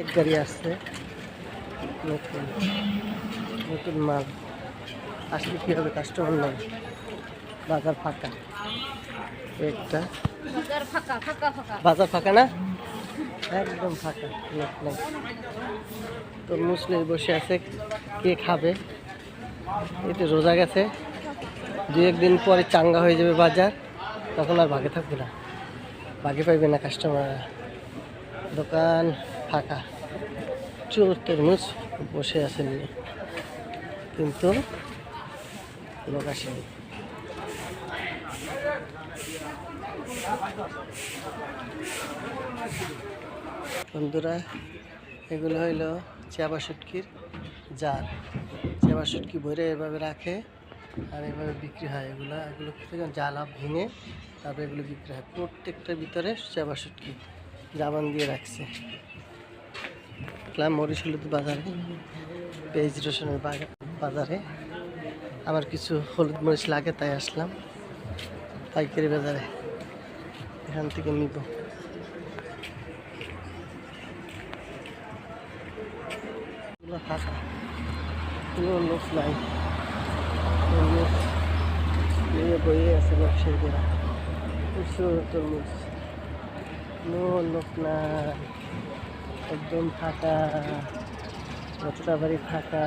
এক গাড়ি আসছে। নতুন নতুন মাল। আসলে কী হবে কাস্টমার নাই। বাজার ফাঁকা। একটা। বাজার ফাঁকা না? একদম ফাঁকা লোক নাই। তরমুজ নিয়ে বসে আছে কে খাবে? এতে রোজা গেছে। দু একদিন পরে চাঙ্গা হয়ে যাবে বাজার। তখন আর ভাগে থাকবে না। ভাগে পাইবে না কাস্টমার দোকান ফাঁকা। চোর তরমুজ বসে আছে নিয়ে কিন্তু লোক আসেনি। বন্ধুরা, এগুলো হইল চাবা শুটকির জার। চাবা শুটকি ভরে এভাবে রাখে আর এভাবে বিক্রি হয়। এগুলো এগুলো জ্বালা ভেঙে তারপরে এগুলো বিক্রি হয়। প্রত্যেকটার ভিতরে চাবা শুটকি জাবান দিয়ে রাখছে। ক্লাম মরিচ হলুদ বাজারে, পেঁয়াজ রসুনের বাজারে। আমার কিছু হলুদ মরিচ লাগে, তাই আসলাম। পাইকারি বাজারে, এখান থেকে নিব। কোনো লোক নাই। বইয়ে আছে ব্যবসায়ীরা প্রচুর তরমুজ। লোক নাই। একদম ফাঁকা যতটা বাড়ি ফাঁকা,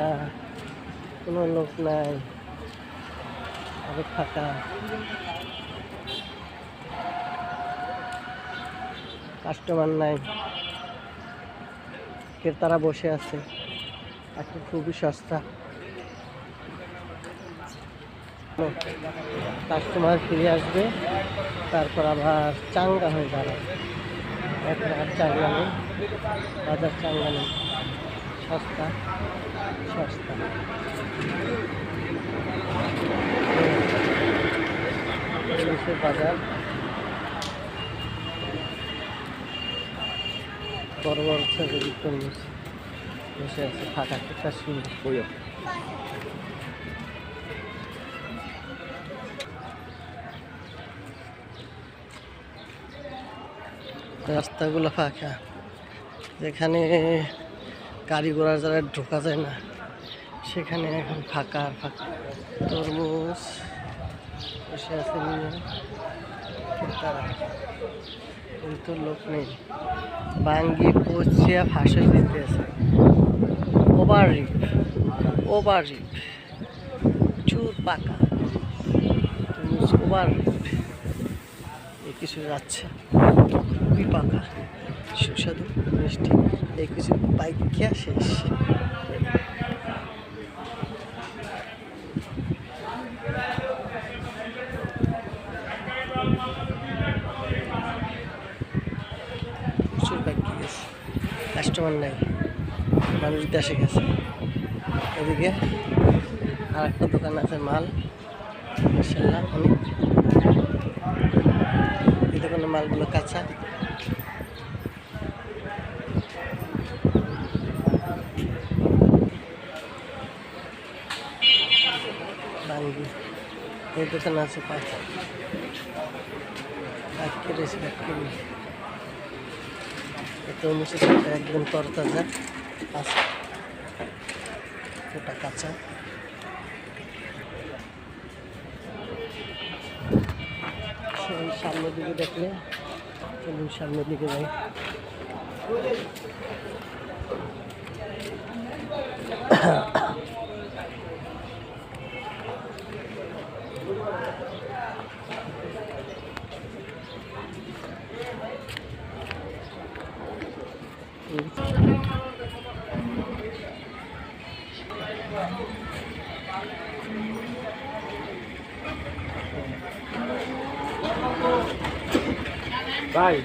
কোনো লোক নাই আরও ফাঁকা। কাস্টমার নাই, ক্রেতারা বসে আছে এখন খুবই সস্তা। কাস্টমার ফিরে আসবে, তারপর আবার চাঙ্গা হয়ে যাবে এখন আর চাঙ্গা নেই বাজার চাঙ্গা নেই সস্তা সস্তা। জিনিসের বাজার। বড় বড় ছেলে বসে আছে, ফাঁকা রাস্তাগুলো ফাঁকা। যেখানে গাড়ি ঘোড়া যারা ঢোকা যায় না, সেখানে এখন ফাঁকা আর ফাঁকা। তরমুজ বসে আছে ক্রেতারা কিন্তু লোক নেই। বাঙ্গি পচিয়া ফাঁসে দিতে আছে। ওভার রিপ ওভার রিপ প্রচুর পাকা। তরমুজ ওভার রিপ কিছু যাচ্ছে। খুবই পাকা। সুস্বাদু, মিষ্টি। এই কিছু বাইক খেয়া শেষ। প্রচুর বাইক খেয়ে গেছে। কাস্টমার নাই। মানুষ দেশে গেছে। এদিকে আর একটা দোকান আছে, মাল। মার্শাল্লাহ অনেক। এই দোকানের মালগুলো কাঁচা বাঙ্গি এই দোকানে আছে কাঁচা কাটকে রয়েছে কাটকে তরমুজের সাথে একদম তরতাজা আছে। ওটা কাঁচা। সামনের দিকে দেখলে, চলুন সামনের দিকে যাই। ভাই।